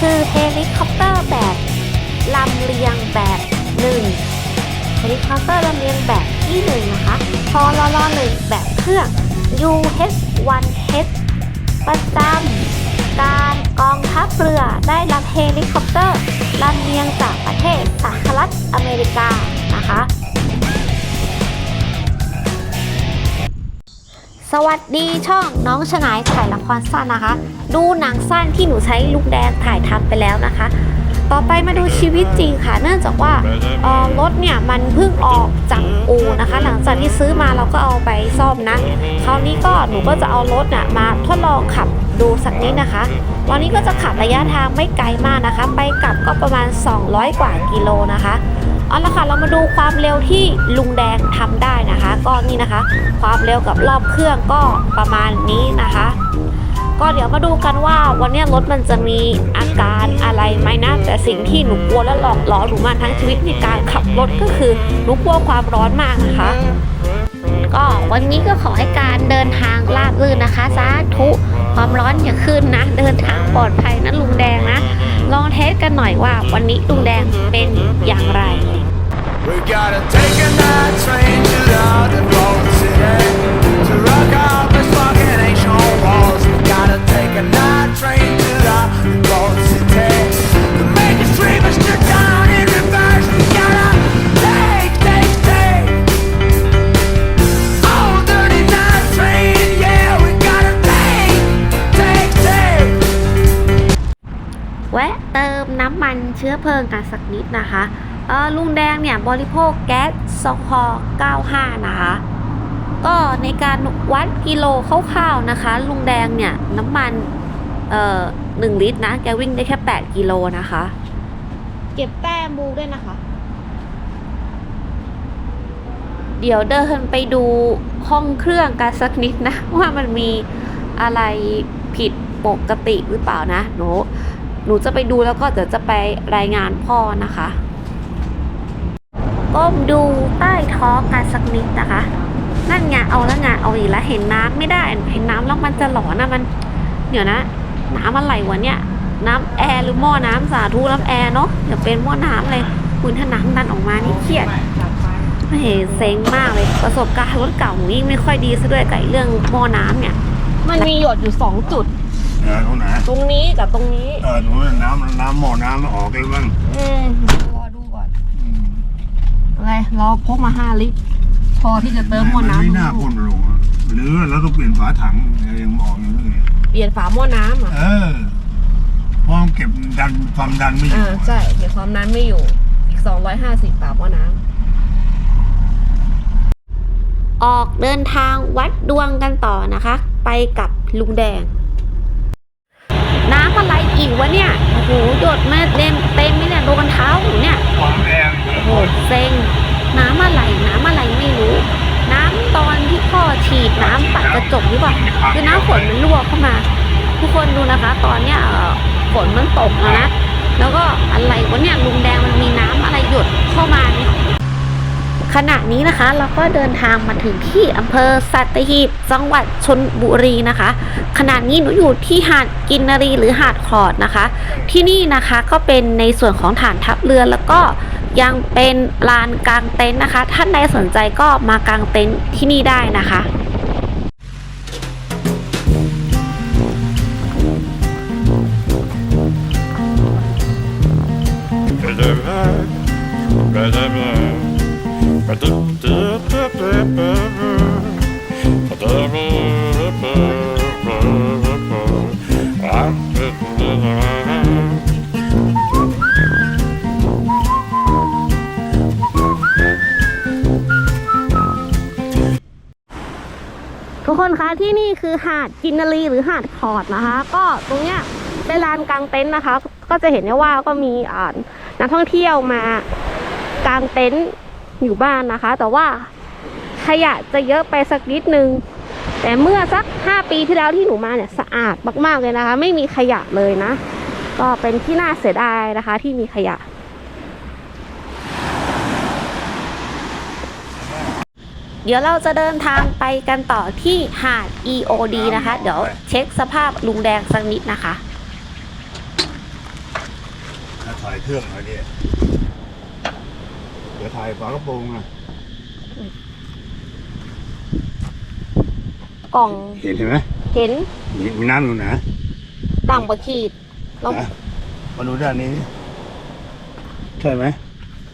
คือเฮลิคอปเตอร์แบบลำเลียงแบบหนึ่งเฮลิคอปเตอร์ลำเลียงแบบที่หนึ่งนะคะพอลลหนึ่งแบบเครื่อง UH-1H ประจำการกองทัพเรือได้รับเฮลิคอปเตอร์ลำเลียงจากประเทศสหรัฐอเมริกานะคะ วัสดีช่องน้องชนายถ่ายละครสั้นนะคะ ดูหนังสั้นที่หนูใช้ลูกแดงถ่ายทำไปแล้วนะคะ ต่อไปมาดูชีวิตจริงค่ะ เนื่องจากว่ารถเนี่ยมันเพิ่งออกจากอู่นะคะ หลังจากที่ซื้อมาเราก็เอาไปซ่อมนะ คราวนี้ก็หนูก็จะเอารถน่ะมาทดลองขับ ดูสักนิดนะคะวันนี้ก็จะขับระยะทางไม่ไกลมากนะคะ ไปกลับก็ประมาณ 200 กว่ากิโลนะคะเอาละค่ะเรามาดูความเร็วที่ลุงแดงทำได้นะคะ ก็นี่นะคะ ความเร็วกับรอบเครื่องก็ประมาณนี้นะคะ ก็เดี๋ยวมาดูกันว่าวันนี้รถมันจะมีอาการอะไรไหมนะแต่สิ่งที่หนูกลัวและหลอกหลอนหนูมาทั้งชีวิตในการขับรถก็คือหนูกลัวความร้อนมากนะคะ ก็วันนี้ก็ขอให้การเดินทางราบรื่นนะคะสาธุ ความร้อนอย่าขึ้นนะ เดินทางปลอดภัยนะลุงแดงนะ ลองเทสกันหน่อยว่าวันนี้ลุงแดงเป็นอย่างไร We gotta take a night train to the underground city To rock out this fucking ancient walls พลิงกันสักนิดนะคะเออลุงแดงเนี่ยบริโภคแก๊สซอฮอ95 นะคะ ก็ในการวัดกิโลคร่าวๆนะคะ ลุงแดงเนี่ยน้ำมันเอ่อหนึ่งลิตรนะ แกวิ่งได้แค่ 8 กิโลนะคะ เก็บแต้มบูด้วยนะคะ เดี๋ยวเดินไปดูห้องเครื่องกันสักนิดนะ ว่ามันมีอะไรผิดปกติหรือเปล่านะหนู หนูจะไปดูแล้วก็เดี๋ยวจะไปรายงานพ่อนะคะก้มดูใต้ท้องกันสักนิดนะคะ นั่นไงเอาแล้วไงเอาอีกแล้วเห็นน้ำไม่ได้เห็นน้ำแล้วมันจะหลอนนะมัน เดี๋ยวนะน้ำอะไรวะเนี่ย น้ำแอร์หรือหม้อน้ำสาธุน้ำแอร์เนาะอย่าเป็นหม้อน้ำเลยคุณถ้าน้ำดันออกมานี่เครียดเฮ้เซ็งมากเลยประสบการณ์รถเก่าหนูยิ่งไม่ค่อยดีซะด้วยกับเรื่องหม้อน้ำเนี่ย มันมีหยดอยู่สองจุด เออตรงไหนตรงนี้กับตรงนี้ เออหนูน้ำน้ำหม้อน้ำออกเลยบ้างอืมรอดูก่อนอะไรเราพกมาห้าลิตร พอที่จะเติมหม้อน้ำไม่น่าพ่นลงอะหรือเราต้องเปลี่ยนฝาถังยังออกอย่างนี้เลยเปลี่ยนฝาหม้อน้ำอะเออเพราะมันเก็บดันความดันไม่อยู่อ่าใช่เดี๋ยวความนั้นไม่อยู่ อีก250ฝาหม้อน้ำออกเดินทางวัดดวงกันต่อนะคะ ไปกับลุงแดง น้ำอะไรอีกวะเนี่ย โอ้โหหยดแม่เต็มเต็มไม่เนี่ยโดนเท้าหนูเนี่ยความแรงโอ้โหเซ็ง น้ำอะไรน้ำอะไรไม่รู้ น้ำตอนที่พ่อฉีดน้ำปัดกระจกหรือเปล่าคือน้ำฝนมันรั่วเข้ามา ทุกคนดูนะคะ ตอนเนี้ยฝนมันตกแล้วนะ แล้วก็อะไรวะเนี่ยลุงแดงมันมีน้ำอะไรหยดเข้ามาเนี่ย ขณะนี้นะคะเราก็เดินทางมาถึงที่อำเภอสัตหีบจังหวัดชนบุรีนะคะ ขณะนี้หนูอยู่ที่หาดกินนารีหรือหาดขอดนะคะ ที่นี่นะคะก็เป็นในส่วนของฐานทัพเรือแล้วก็ยังเป็นลานกลางเต็นท์นะคะ ท่านใดสนใจก็มากางเต็นท์ที่นี่ได้นะคะ ทุกคนคะที่นี่คือหาดกินนารีหรือหาดคอร์ดนะคะ ก็ตรงเนี้ยเป็นลานกลางเต็นท์นะคะ ก็จะเห็นได้ว่าก็มีอ่านักท่องเที่ยวมากลางเต็นท์ อยู่บ้านนะคะ แต่ว่าขยะจะเยอะไปสักนิดนึง แต่เมื่อสัก 5 ปีที่แล้วที่หนูมาเนี่ยสะอาดมากๆเลยนะคะ ไม่มีขยะเลยนะ ก็เป็นที่น่าเสียดายนะคะ ที่มีขยะ เดี๋ยวเราจะเดินทางไปกันต่อที่หาด EOD นะคะ เดี๋ยวเช็คสภาพลุงแดงสักนิดนะคะถ้าถ่ายเครื่องหน่อยดิ ดี๋ยวถ่ายฝากระโปรงนะกล่องเห็นเห็นไหมเห็นมีมีน้ำอยู่นะต่างประขีดแล้วนะมาดูด้านนี้ ใช่ไหม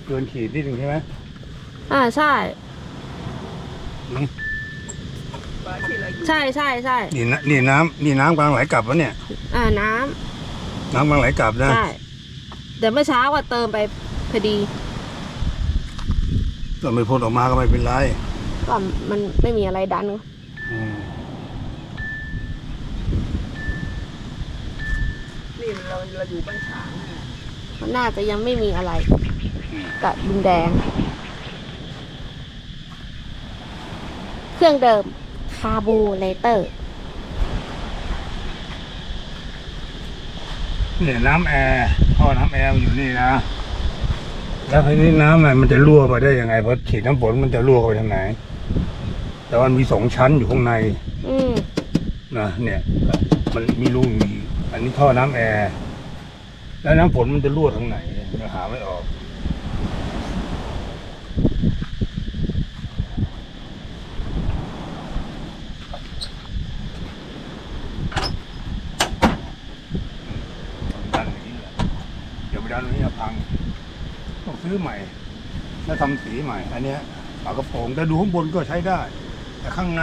เกินขีดนิดหนึ่งใช่ไหมอ่าใช่อืมใช่ใช่ใช่นี่นะนี่น้ำนี่น้ำกำลังไหลกลับวะเนี่ย อ่าน้น้ำกำลังไหลกลับำนะ ใช่เดี๋ยวเมื่อเช้าว่าเติมไปพอดี ก็ไม่พ้นออกมาก็ไม่เป็นไรก็มันไม่มีอะไรดันอืมนี่เราเราอยู่บ้านฉางเนี่ยมันน่าจะยังไม่มีอะไรกับดินแดง เครื่องเดิมคาบูเลเตอร์ เนี่ยน้ำแอร์ท่อน้ำแอร์มันอยู่นี่นะ แล้วทีนี้น้ำอะมันจะรั่วไปได้ยังไงเพราะฉีดน้ำฝนมันจะรั่วไปทางไหน แต่ว่ามันมีสองชั้นอยู่ข้างในอืมนะเนี่ย มันมีรูอยู่อีกอันนี้ท่อน้ำแอร์แล้วน้ำฝนมันจะรั่วทางไหนเราหาไม่ออก ดันอย่างนี้แหละเดี๋ยวไปดันตรงนี้จะพัง ต้องซื้อใหม่ แล้ว ทำสีใหม่ อันเนี้ยฝากระโปรงแต่ดูข้างบนก็ใช้ได้ แต่ข้างใน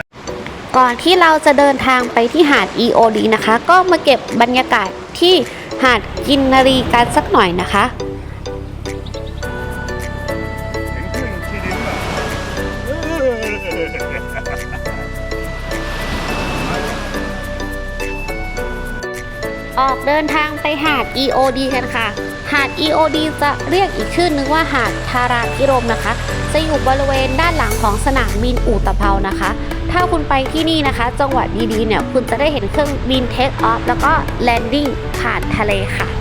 ก่อนที่เราจะเดินทางไปที่หาด EOD นะคะ ก็มาเก็บบรรยากาศที่หาดกินนารีกันสักหน่อยนะคะเห็นเครื่องที่ดินป่ะออกเดินทางไปหาด EOD กันค่ะ หาด EOD จะเรียกอีกชื่อนึงว่าหาดทาราพิรมนะคะ จะอยู่บริเวณด้านหลังของสนามบินอู่ตะเภานะคะ ถ้าคุณไปที่นี่นะคะ จังหวัดดีๆเนี่ยคุณจะได้เห็นเครื่องบินเทคออฟแล้วก็แลนดิ้งผ่านทะเลค่ะ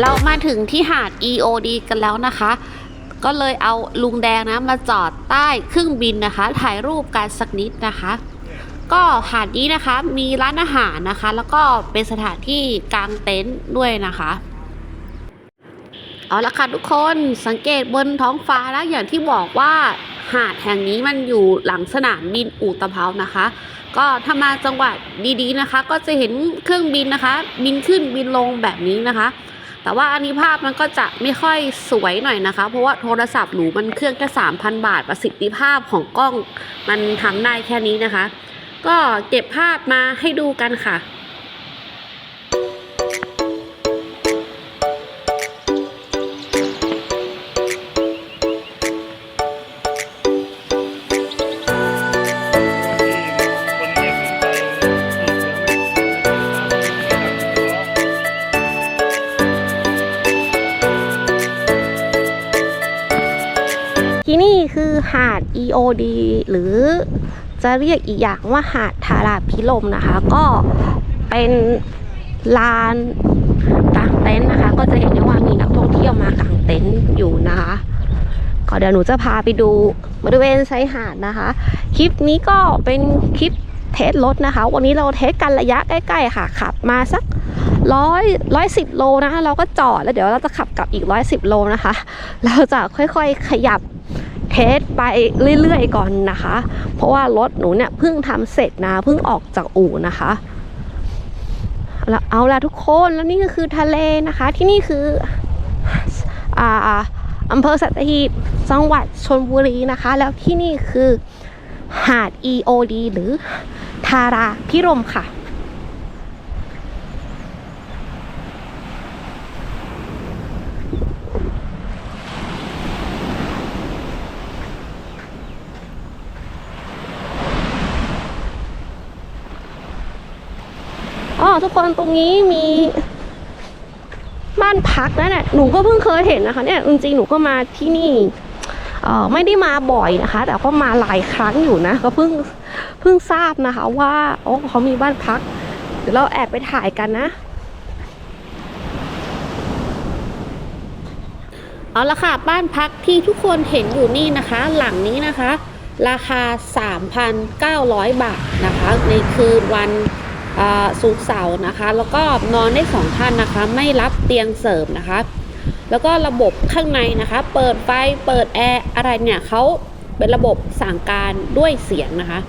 เรามาถึงที่หาด EOD กันแล้วนะคะ ก็เลยเอาลุงแดงนะมาจอดใต้เครื่องบินนะคะ ถ่ายรูปกันสักนิดนะคะ ก็หาดนี้นะคะมีร้านอาหารนะคะ แล้วก็เป็นสถานที่กางเต็นท์ด้วยนะคะเอาละค่ะทุกคนสังเกตบนท้องฟ้าแล้วอย่างที่บอกว่าหาดแห่งนี้มันอยู่หลังสนามบินอู่ตะเภานะคะ ก็ถ้ามาจังหวัดดีๆนะคะ ก็จะเห็นเครื่องบินนะคะ บินขึ้นบินลงแบบนี้นะคะ แต่ว่าอันนี้ภาพมันก็จะไม่ค่อยสวยหน่อยนะคะ เพราะว่าโทรศัพท์หนูมันเครื่องแค่3,000 บาท ประสิทธิภาพของกล้อง มันทำได้แค่นี้นะคะ ก็เก็บภาพมาให้ดูกันค่ะ ที่นี่คือหาด EOD หรือจะเรียกอีกอย่างว่าหาดทาราพิลมนะคะ ก็เป็นลานกางเต็นท์นะคะ ก็จะเห็นได้ว่ามีนักท่องเที่ยวมากางเต็นท์อยู่นะคะก็เดี๋ยวหนูจะพาไปดูบริเวณชายหาดนะคะ คลิปนี้ก็เป็นคลิปเทสรถนะคะ วันนี้เราเทสกันระยะใกล้ๆค่ะขับมาสักร้อยร้อยสิบโลนะคะเราก็จอดแล้วเดี๋ยวเราจะขับกลับอีกร้อยสิบโลนะคะ เราจะค่อยๆขยับ เทสไปเรื่อยๆก่อนนะคะ เพราะว่ารถหนูเนี่ยเพิ่งทำเสร็จนะเพิ่งออกจากอู่นะคะเอาละเอาละทุกคนแล้วนี่ก็คือทะเลนะคะ ที่นี่คืออ่าอำเภอสัตหีบจังหวัดชนบุรีนะคะ แล้วที่นี่คือหาด EOD หรือทาราพิรมค่ะ อ๋อทุกคนตรงนี้มีบ้านพักนะเนี่ยหนูก็เพิ่งเคยเห็นนะคะเนี่ยจริงๆหนูก็มาที่นี่เออไม่ได้มาบ่อยนะคะ แต่ก็มาหลายครั้งอยู่นะ ก็เพิ่งเพิ่งทราบนะคะ ว่าโอ้เขามีบ้านพักเดี๋ยวเราแอบไปถ่ายกันนะเอาละค่ะ บ้านพักที่ทุกคนเห็นอยู่นี่นะคะ หลังนี้นะคะ ราคา 3,900 บาทนะคะ ในคืนวัน อ่าศุกร์เสานะคะ แล้วก็นอนได้สองท่านนะคะ ไม่รับเตียงเสริมนะคะ แล้วก็ระบบข้างในนะคะ เปิดไฟเปิดแอร์อะไรเนี่ยเขาเป็นระบบสั่งการด้วยเสียงนะคะ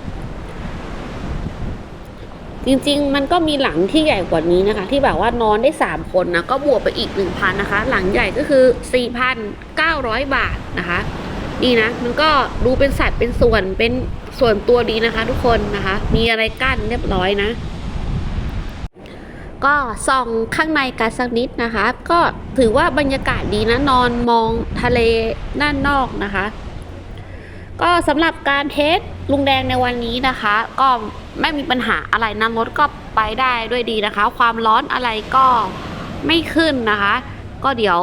จริงๆ มันก็มีหลังที่ใหญ่กว่านี้นะคะ ที่แบบว่านอนได้ 3 คนนะก็บวกไปอีก 1,000นะคะ หลังใหญ่ก็คือ 4,900 บาทนะคะนี่นะมันก็ดูเป็นสัตว์เป็นส่วนเป็นส่วนตัวดีนะคะ ทุกคนนะคะ มีอะไรกั้นเรียบร้อยนะ ก็ส่องข้างในกันสักนิดนะคะ ก็ถือว่าบรรยากาศดีนะนอนมองทะเลด้านนอกนะคะ ก็สำหรับการเทสลุงแดงในวันนี้นะคะ ก็ไม่มีปัญหาอะไรนะรถก็ไปได้ด้วยดีนะคะ ความร้อนอะไรก็ไม่ขึ้นนะคะ ก็เดี๋ยว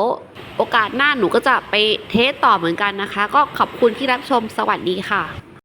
โอกาสหน้าหนูก็จะไปเทสต่อเหมือนกันนะคะ ก็ขอบคุณที่รับชมสวัสดีค่ะ